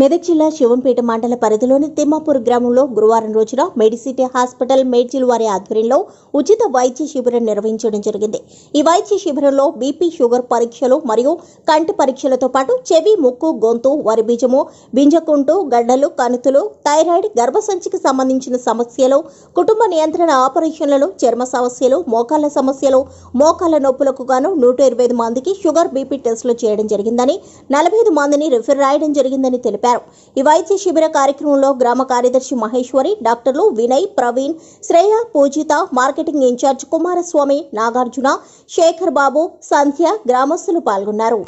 మెదక్ జిల్లా శివంపేట మండల పరిధిలోని తిమ్మాపూర్ గ్రామంలో గురువారం రోజున మెడిసిటీ హాస్పిటల్ మేడ్చిల్ వారి ఆధ్వర్యంలో ఉచిత వైద్య శిబిరం నిర్వహించడం జరిగింది. ఈ వైద్య శిబిరంలో బీపీ షుగర్ పరీక్షలు మరియు కంటి పరీక్షలతో పాటు చెవి ముక్కు గొంతు వరి బీజము బింజకుంటు గడ్డలు కణుతులు థైరాయిడ్ గర్భసంచికి సంబంధించిన సమస్యలు కుటుంబ నియంత్రణ ఆపరేషన్లను చర్మ సమస్యలు మోకాళ్ళ సమస్యలు మోకాళ్ళ నొప్పులకు గాను నూట ఇరవై ఐదు మందికి షుగర్ బీపీ టెస్టులు చేయడం జరిగిందని నలభై ఐదు మందిని రిఫర్ రాయడం జరిగిందని తెలిపారు. తెలిపారు. ఈ వైద్య శిబిర కార్యక్రమంలో గ్రామ కార్యదర్శి మహేశ్వరి డాక్టర్లు Vinay Praveen Shreya Poojitha marketing in charge Kumaraswamy Nagarjuna Shekar Babu Sandhya గ్రామస్తులు పాల్గొన్నారు.